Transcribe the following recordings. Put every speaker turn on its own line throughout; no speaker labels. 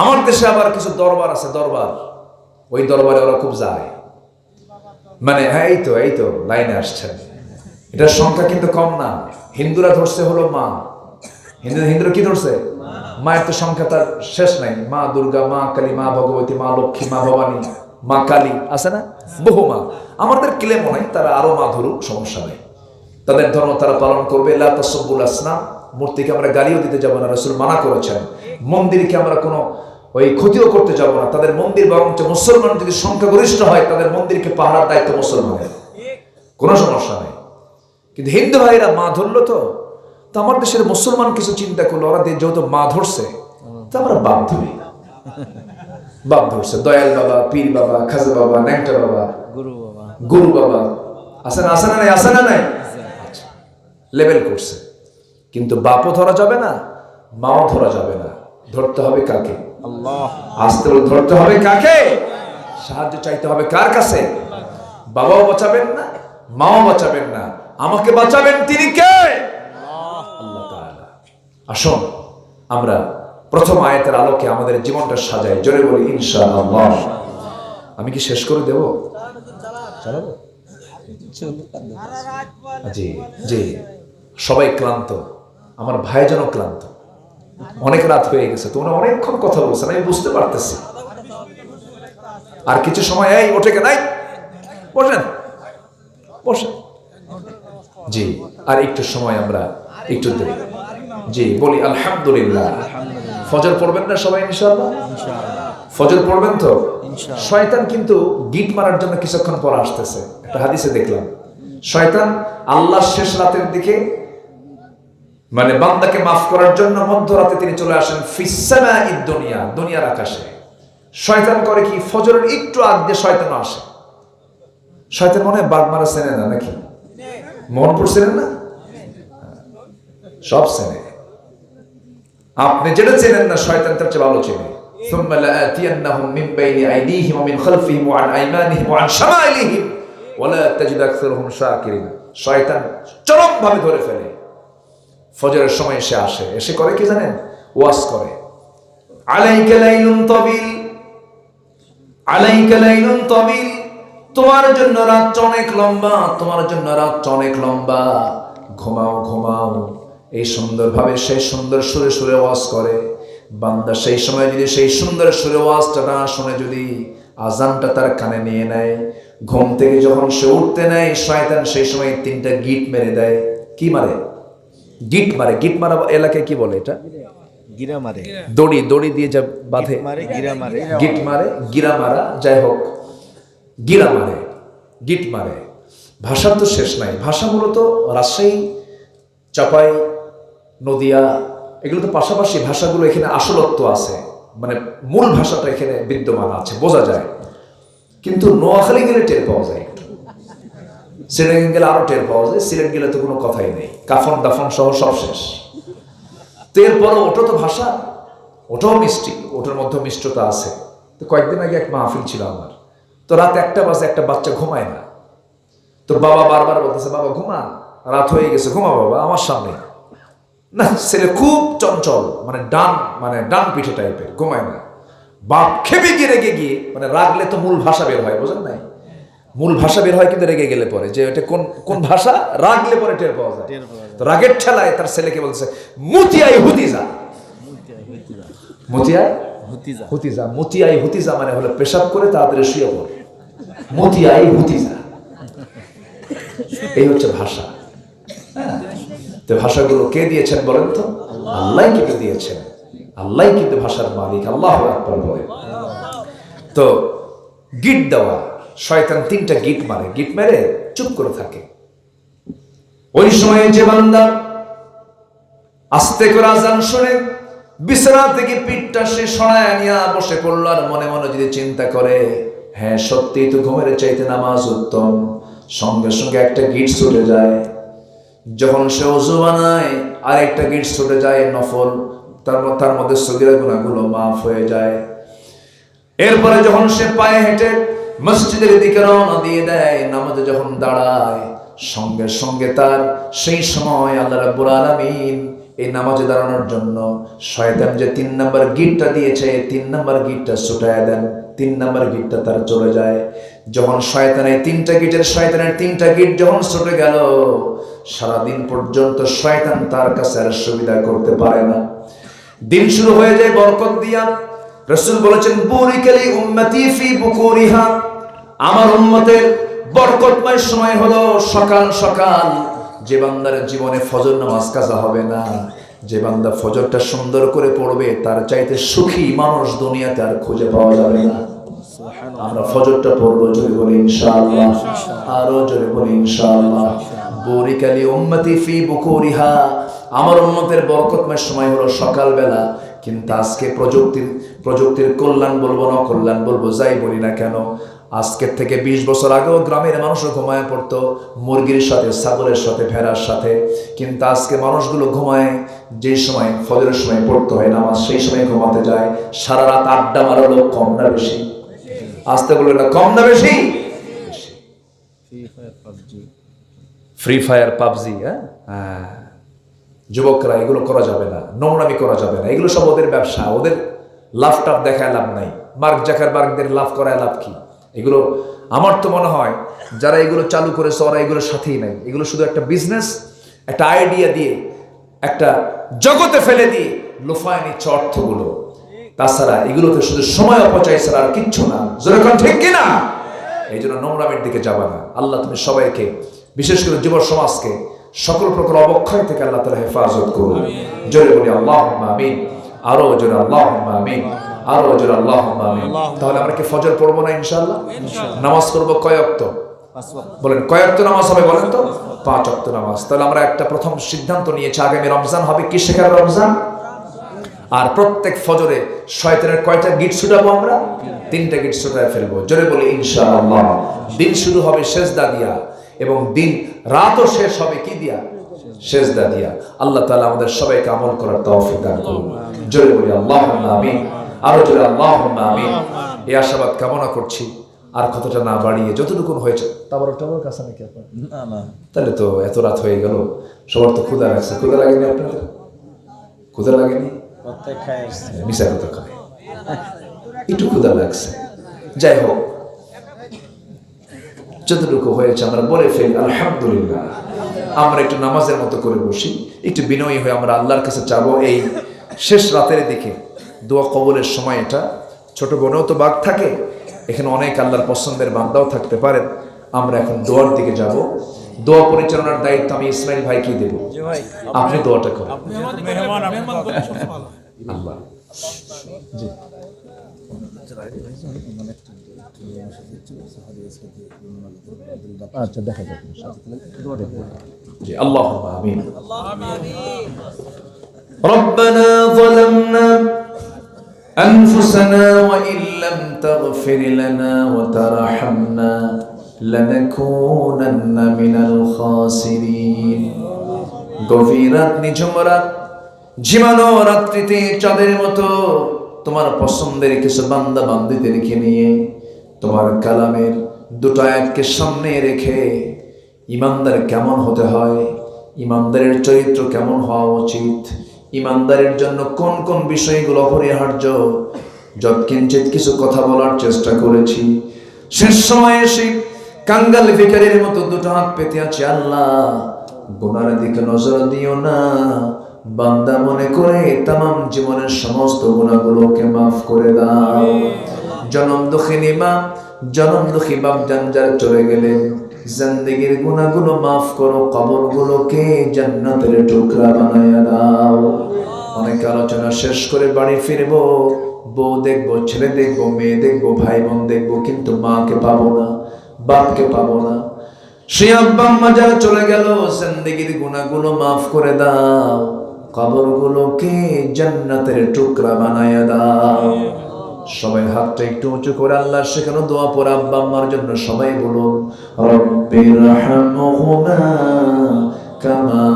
আমার দেশে আবার কিছু দরবার আছে, দরবার। ওই দরবারে ওরা খুব যায় মানে হ্যাঁ এই তো এই তো, লাইনে আসছেন। এটার সংখ্যা কিন্তু কম না। হিন্দুরা ধরছে হলো মা। হিন্দু, হিন্দুরা কি ধরছে? মায়ের তো সংখ্যা তার শেষ নাই। মা দুর্গা, মা কালী, মা ভগবতী, মা লক্ষ্মী, মা ভবানী, মা কালী, আছে না? বহু মা। আমাদের ক্লেম নাই, তারা আরও মা ধরুক, সমস্যা নেই। তাদের ধর্ম তারা পালন করবে। লা তাসাব্বুল আসনাম মূর্তিকে আমরা গালিও দিতে যাব না, রাসূল মানা করেছেন। মন্দিরকে আমরা কোনো ওই ক্ষতিও করতে যাব না। তাদের মন্দির বরঞ্চ মুসলমান যদি সংখ্যাগরিষ্ঠ হয় তাদের মন্দিরকে পাহারার দায়িত্ব মুসলমানের। কোনো সমস্যা নেই। কিন্তু হিন্দু ভাইরা মা ধরলো তো। তো আমার দেশের মুসলমান কিছু চিন্তা করল ওরা দিয়ে যেহেতু মা ধরছে তো আমরা বাপ ধরি। বাপ ধরছে। দয়াল বাবা পীর বাবা খাজা বাবা ন্যাংটা বাবা
গুরু বাবা।
গুরু বাবা। আছে না আছে না নাই আসে না নাই? লেভেল করছে। কিন্তু বাপও ধরা যাবে না মাও ধরা যাবে না। ধরতে হবে কাকে? আসতে ধরতে হবে কাকে? সাহায্য চাইতে হবে কার কাছে? বাবাও বাঁচাবেন না, মাও বাঁচাবেন না। আমাকে বাঁচাবেন তিনি কে? আসুন, আমরা প্রথম আলোকে আমাদের জীবনটা সাজাই। জোরে বলি আমি কি শেষ করে দেব? জি জি। সবাই ক্লান্ত। আমার ভাই যেন ক্লান্ত। অনেক রাত হয়ে গেছে তোমরা অনেকক্ষণ কথা বলছেন আমি বুঝতে পারতেছি। আর কিছু সময় এই ওঠে কে নাই বসেন বসেন। জি আর একটু সময় আমরা একটু দেব জি বলি আলহামদুলিল্লাহ। ফজর পড়বেন না সবাই ইনশাআল্লাহ? ফজর পড়বেন তো? শয়তান কিন্তু গিট মারার জন্য কিছুক্ষণ পর আসতেছে। একটা হাদিসে দেখলাম। শয়তান আল্লাহ শেষ রাতের দিকে মানে বান্দাকে মাফ করার জন্য মধ্যরাতে তিনি চলে আসেন ফিসামা দুনিয়া দুনিয়ার আকাশে শয়তান করে কি ফজরের একটু আগ দিয়ে শয়তান আসে শয়তান মনে হয় বাঘ মারা চেনে না নাকি মোহনপুর চেনেন না সব চেনে আপনি যেটা চেনেন না শয়তান তার চেয়ে ভালো চেনে ثم لآتينهم من بين أيديهم ومن خلفهم وعن أيمانهم وعن شمائلهم ولا تجد أكثرهم شاكرين শয়তান চরম ভাবে ধরে ফেলে ফজরের সময় এসে আসে। এসে করে কি জানেন? ওয়াজ করে। তোমার জন্য রাত অনেক লম্বা, তোমার জন্য রাত অনেক লম্বা। ঘুমাও ঘুমাও। এই সুন্দর সুরে সুরে ওয়াজ করে। বান্দা সেই সময় যদি সেই সুন্দর সুরে ওয়াজটা না শুনে যদি আজানটা তার কানে নিয়ে নেয়। ঘুম থেকে যখন সে উঠতে নেয়, শয়তান সেই সময় তিনটা গিট মেরে দেয়। কি মারে? গিট মারে গিট মারা এলাকায় কি বলে এটা?
গিরা মারে।
দড়ি দড়ি দিয়ে যা বাঁধে।
মারে গিরা মারে।
গিট মারে গিরা মারা যাই হোক। গিরা মারে গিট মারে। ভাষার তো শেষ নাই। ভাষা মূলত রাজশাহী চাপাই নদিয়া এগুলো তো পাশাপাশি ভাষাগুলো এখানে আসলত্ব আছে। মানে মূল ভাষাটা এখানে বিদ্যমান আছে বোঝা যায়। কিন্তু নোয়াখালী গেলে টের পাওয়া যায়। সিলেট গেলে আরও টের পাওয়া যায় সিলেট গেলে তো কোনো কথাই নেই। কাফন দাফন সহ সব শেষ। তো এরপরও ওটা তো ভাষা ওটাও মিষ্টি ওটার মধ্যে মিষ্টতা আছে। তো কয়েকদিন আগে এক মাহফিল ছিল আমার। তো রাত একটা বাজে, একটা বাচ্চা ঘুমায় না। তো বাবা বারবার বলতেছে, বাবা, ঘুমা। রাত হয়ে গেছে, ঘুমা বাবা, আমার সামনে না, ছেলে খুব চঞ্চল মানে ডান মানে ডান পিঠে টাইপের ঘুমায় না। বাপ খেপে গিয়ে রেগে গিয়ে মানে রাগলে তো মূল ভাষা বের হয়, বোঝেন নাই? মূল ভাষা বের হয় কিন্তু রেগে গেলে পরে। যে এটা কোন কোন ভাষা? রাগলে পরে টের পাওয়া যায়। তো রাগের ঠেলায় তার ছেলেকে বলছে মুতিয়াই হুদিজা মতিয়াই?
হুতিজা।
হুতিজা। মতিয়াই হুতিজা মানে হলো পেশাব করে তাড়াতাড়ি শুয়ে পড়। মতিয়াই হুতিজা। এই হচ্ছে ভাষা। হ্যাঁ। তো ভাষাগুলো কে দিয়েছেন বলেন তো? আল্লাহ কিন্তু দিয়েছেন। আল্লাহ কিন্তু ভাষার মালিক। আল্লাহ তো গিট দেওয়া। শয়তান তিনটা গিট মারে, গিট মেরে চুপ করে থাকে। ওই সময়ে যে বান্দা আস্তে করে আজান শুনে, বিছানা থেকে পিঠটা সে সরায় নিয়ে বসে পড়ল আর মনে মনে যদি চিন্তা করে হ্যাঁ সত্যি তো ঘুমের চাইতে নামাজ উত্তম। সঙ্গে সঙ্গে একটা গিট ছুটে যায়। যখন সে অজু বানায় আর একটা গিট ছুটে যায়, নফল, তার তার মধ্যে সগিরা গুণাগুলো মাফ হয়ে যায়। এরপরে যখন সে পায়ে হেঁটে মসজিদের দিকে রওনা দিয়ে দেয়, নামাজে যখন দাঁড়ায়, সঙ্গে সঙ্গে তার সেই সময় আল্লাহ রাব্বুল আলামিন এই নামাজে দাঁড়ানোর জন্য শয়তান যে তিন নাম্বার গিটটা দিয়েছে, তিন নাম্বার গিটটা ছুটায় দেন, তিন নাম্বার গিটটা তার চলে যায়। যখন শয়তানের তিনটা গিটের, শয়তানের তিনটা গিট যখন ছুটে গেল, সারাদিন পর্যন্ত শয়তান তার কাছে আর সুবিধা করতে পারে না। দিন শুরু হয়ে যায় বরকত দিয়া। রসুল বলেছেন বুরিকালি উম্মতি ফি বুকুরিহা আমার উম্মতের বরকতময় সময় হলো সকাল সকাল। যে বান্দার জীবনে ফজর নামাজ কাজা হবে না যে বান্দা ফজরটা সুন্দর করে পড়বে তার চাইতে সুখী মানুষ দুনিয়াতে আর খুঁজে পাওয়া যাবে না। আমরা ফজরটা পড়ব জোরে বলি ইনশাআল্লাহ। আরও জোরে বলি ইনশাআল্লাহ। বুরিকালি উম্মতি ফি বুকুরিহা আমার উম্মতের বরকতময় সময় হলো সকালবেলা কিন্তু আজকে প্রযুক্তির প্রযুক্তির কল্যাণ বলব না কল্যাণ বলব, যাই বলি না কেন, আজকের থেকে বিশ বছর আগেও গ্রামের মানুষও ঘুমায় পড়তো, মুরগির সাথে, ছাগলের সাথে, ভেড়ার সাথে। কিন্তু আজকে মানুষগুলো ঘুমায় যে সময় ফজরের সময় পড়তে হয় নামাজ, সেই সময় ঘুমাতে যায়, সারা রাত আড্ডা মারালো কম না বেশি? আসতে বলবে না কম না বেশি?
Free fire PUBG
free fire PUBG হ্যাঁ? হ্যাঁ। যুবকরা এগুলো করা যাবে না, নোংরামি করা যাবে না, এগুলো সব ওদের ব্যবসা, ওদের লাভ টাভ দেখায় লাভ নাই। মার্ক জাকার বার্গদের লাভ করায় লাভ কি? এগুলো আমার তো মনে হয় যারা এগুলো চালু করেছে ওরা এগুলোর সাথেই নাই। এগুলো শুধু একটা বিজনেস একটা আইডিয়া দিয়ে, একটা জগতে ফেলে দিয়ে লোফায় নিচ্ছে অর্থগুলো। তাছাড়া এগুলোতে শুধু সময় অপচয় ছাড়া আর কিচ্ছু না। যেরকম ঠিক কিনা? এই জন্য নোংরামের দিকে যাবা না। আল্লাহ তুমি সবাইকে, বিশেষ করে যুব সমাজকে সকল প্রকার অবক্ষয় থেকে আল্লাহ তালা হেফাজত করুন। জোরে বলি আল্লাহ আমিন। আরও জোরে আল্লাহ আমিন আরও জোরে আল্লাহ আমিন। তাহলে আমরা কি ফজর পড়ব না ইনশাআল্লাহ? নামাজ পড়ব কয় অক্ত
পাঁচ ওয়াক্ত।
বলেন নামাজ হবে বলেন তো? পাঁচ অক্ত নামাজ। তাহলে আমরা একটা প্রথম সিদ্ধান্ত নিয়েছি আগামী রমজান হবে কি শেখার রমজান? আর প্রত্যেক ফজরে শয়তানের কয়টা গিট ছুটাবো আমরা? তিনটা গিট ছুটায় ফেলব। জোরে বলি ইনশাআল্লাহ। দিন শুরু হবে সেজদা দিয়া এবং দিন রাতও শেষ হবে কি দিয়া? সেজদা দিয়া আল্লাহ তাআলা আমাদের সবাইকে আমল করার তৌফিক দান করুন। জোরে বলি আল্লাহুম্মা আমিন। আরও জোরে আল্লাহুম্মা আমিন। এই আশাবাদ কামনা করছি। আর কতটা না বাড়িয়ে যতটুকু হয়েছে তারপর টাবার কাছে নাকি আপনার?
না না।
তাহলে তো এত রাত হয়ে গেল। সবার তো ক্ষুধা লাগছে। ক্ষুধা লাগেনি আপনাদের? ক্ষুধা লাগেনি?
আসছে।
মিশা কথা খায়? একটু ক্ষুধা লাগছে। যাই হোক যতটুকু হয়েছে আমরা বলে ফেলি আলহামদুলিল্লাহ। আমরা একটু নামাজের মতো করে বসি একটু বিনয়ী হয়ে আমরা আল্লাহর কাছে চাবো এই শেষ রাতের দিকে। দোয়া কবলের সময় এটা। ছোট বোনেও তো বাঘ থাকে এখানে অনেক আল্লাহর পছন্দের বান্দাও থাকতে পারেন আমরা এখন দোয়ার দিকে যাব। দোয়া পরিচালনার দায়িত্ব আমি ইসমাইল ভাইকে দেব। আপনি দোয়াটা করুন। আল্লাহ। জি। আচ্ছা দেখা যাবে জি আল্লাহ আমিন ربنا ظلمنا أنفسنا وإن لم تغفر لنا وترحمنا لنكونن من الخاسرين গভীর রাত নিঝুম রাত ঝিমানো রাত্রিতে চাঁদের মতো তোমার পছন্দের কিছু বান্দা বান্দিদেরকে নিয়ে তোমার কালামের দুটো আয়াতকে সামনে রেখে ইমানদার কেমন হতে হয়? ইমানদারের চরিত্র কেমন হওয়া উচিত? ইমানদারের জন্য কোন কোন বিষয়গুলো অপরিহার্য? যৎকিঞ্চিত কিছু কথা বলার চেষ্টা করেছি। শেষ সময়ে এসে কাঙ্গাল ভিকারির মতো দুটো হাত পেতে আছে আল্লাহ। গুনার দিকে নজর দিও না। বান্দা মনে করে তামাম জীবনের সমস্ত গুণাগুলোকে মাফ করে দাও। জনম দুঃখিনী মা জনম দুঃখী বাপ জানজার চলে গেলেন জিন্দেগির গুণাগুলো মাফ করো, কবরগুলোকে জান্নাতের টুকরা বানায়া দাও। অনেক আলোচনা শেষ করে বাড়ি ফিরবো। বউ দেখব, ছেলে দেখব, মেয়ে দেখব ভাই বোন দেখব, কিন্তু মাকে পাবো না, বাপকে পাবো না। সে আব্বা আম্মা যারা চলে গেল, জিন্দেগির গুণাগুলো মাফ করে দাও। কবর কবরগুলোকে জান্নাতের টুকরা বানায়া দাও। সবাই হাতটা একটু উঁচু করে আল্লাহ সেখানে দোয়া পড়ে, আব্বা আম্মার জন্য সবাই বলুন রব্বির হামহুমা কামা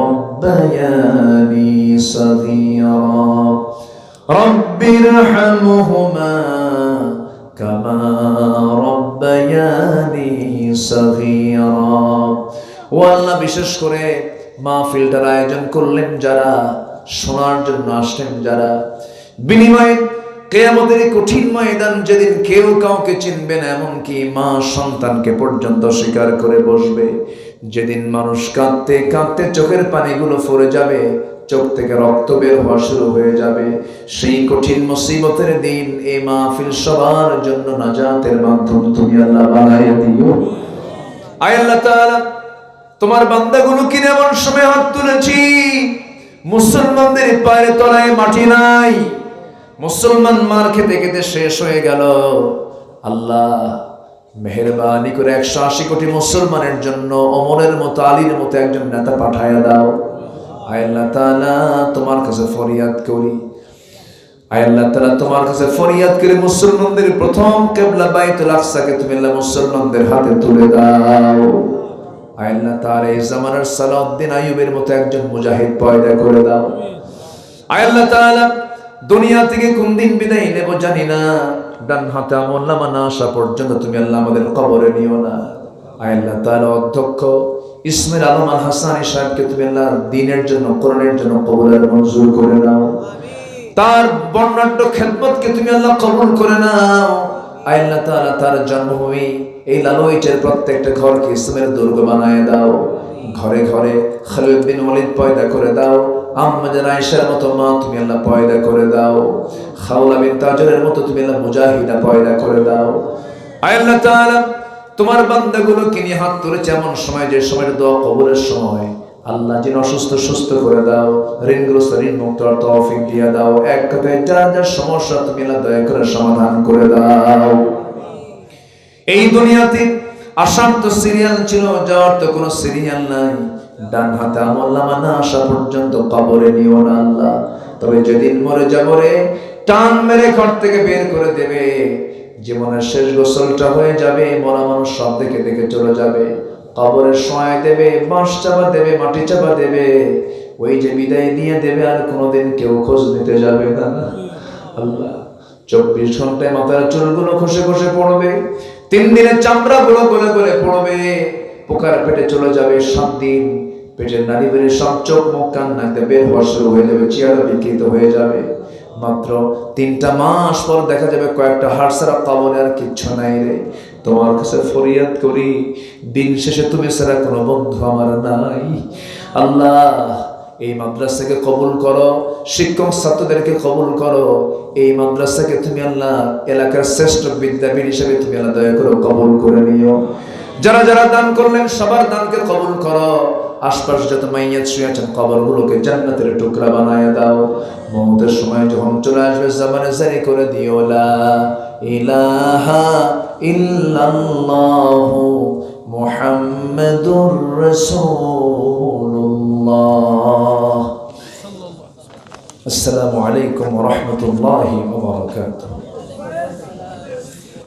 রব্বায়ানি সগীরা। রব্বির হামহুমা কামা রব্বায়ানি সগীরা। ও আল্লাহ, বিশেষ করে মাহফিলটার আয়োজন করলেন যারা, শোনার জন্য আসলেন যারা। বিনিময়ে কেয়ামতের কঠিন ময়দান যেদিন কেউ কাউকে চিনবে না, এমনকি মা সন্তানকে পর্যন্ত স্বীকার করে বসবে। যেদিন মানুষ কাঁদতে কাঁদতে চোখের পানিগুলো ফরে যাবে, চোখ থেকে রক্ত বের হওয়া শুরু হয়ে যাবে। সেই কঠিন মুসিবতের দিন এই মাহফিল সবার জন্য নাজাতের মাধ্যম। তুমি আল্লাহ বানাইয়া দিও। আয় আল্লাহ তাআলা, তোমার বান্দাগুলো কিনে এমন সময় হাত তুলেছি? মুসলমানদের পায়ের তলায় মাটি নাই। মুসলমান মার খেতে খেতে শেষ হয়ে গেল। আল্লাহ মেহরবানি করে একশো আশি কোটি মুসলমানের জন্য অমরের মতো, আলীর মতো একজন নেতা পাঠায়া দাও। তোমার কাছে ফরিয়াদ করি। তোমার কাছে ফরিয়াদ করে মুসলমানদের প্রথম কেবলা তুমি হাতে তুলে দাও। আইয়ুবের মতো একজন মুজাহিদ পয়দা করে দাও। আল্লাহ দুনিয়া থেকে কোন দিন বিদায় নেব জানি না। ডান হাতে আমল নামা না আসা পর্যন্ত তুমি আল্লাহ আমাদের কবরে নিও না। আল্লাহ তাআলা অধ্যক্ষ ইসমের আলম আল হাসানি সাহেবকে তুমি আল্লাহ দিনের জন্য কোরআনের জন্য কবরের মঞ্জুর করে নাও। তার বর্ণাঢ্য খেদমতকে তুমি আল্লাহ কবুল করে নাও। আল্লাহ তাআলা তার জন্মভূমি এই লালইটের প্রত্যেকটা ঘরকে ইসলামের দুর্গ বানায় দাও। ঘরে ঘরে খালিদ বিন ওয়ালিদ পয়দা করে দাও। আম্মাজান আয়েশার মতো মা, তুমি আল্লাহ পয়দা করে দাও। খাওলা বিন তাজরের মতো তুমি আল্লাহ মুজাহিদা পয়দা করে দাও। আয় আল্লাহ তাআলা, তোমার বান্দাগুলোকে নিয়ে হাত তুলেছে এমন সময় যে সময়ের দোয়া কবুলের সময়? আল্লাহ যিনি অসুস্থ, সুস্থ করে দাও। ঋণগ্রস্ত ঋণ মুক্ত তৌফিক দিয়ে দাও। এক কথায় যার যার সমস্যা, তুমি আল্লাহ দয়া করে সমাধান করে দাও। এই দুনিয়াতে আসার তো সিরিয়াল ছিল, যাওয়ার তো কোনো সিরিয়াল নাই। ডান হাতে আমল্লামা না আসা পর্যন্ত কবরে নিও না আল্লাহ। তবে যেদিন মরে যাব রে, টান মেরে ঘর থেকে বের করে দেবে। জীবনের শেষ গোসলটা হয়ে যাবে, মরা মানুষ সব দেখে দেখে চলে যাবে। কবরের সময় দেবে, বাঁশ চাপা দেবে, মাটি চাপা দেবে। ওই যে বিদায় দিয়ে দেবে, আর কোনোদিন কেউ খোঁজ নিতে যাবে না। আল্লাহ, চব্বিশ ঘন্টায় মাথার চুলগুলো খসে খসে পড়বে। তিন দিনের চামড়া গুলো গলে গলে পড়বে। পোকার পেটে চলে যাবে সাত দিন। পেটের নারী সব চোখ মুখ নাকতে বের হওয়া শুরু হয়ে যাবে চেয়ারা বিকৃত হয়ে যাবে। মাত্র তিনটা মাস পর দেখা যাবে কয়েকটা হাড় সারা আর কিচ্ছু নাই রে। তোমার কাছে ফরিয়াদ করি, দিন শেষে তুমি কোনো বন্ধু আমার নাই। আল্লাহ, এই মাদ্রাসাকে কবুল করো, শিক্ষক ছাত্রদেরকে কবুল করো। এই মাদ্রাসাকে তুমি আল্লাহ এলাকার শ্রেষ্ঠ বিদ্যাপীঠ হিসেবে তুমি আল্লাহ দয়া করো কবুল করে নিও। যারা যারা দান করলেন, সবার দানকে কবুল করো। আশপাশ যত মাইয়াত শুয়ে আছেন, কবরগুলোকে জান্নাতের টুকরা বানায় দাও। মমতের সময় যখন চলে আসবে জামানে জারি করে দিও ইলাহা ইল্লাল্লাহু মুহাম্মাদুর রাসূলুল্লাহ। আসসালামু আলাইকুম ওয়া রাহমাতুল্লাহি ওয়া বারাকাতুহু।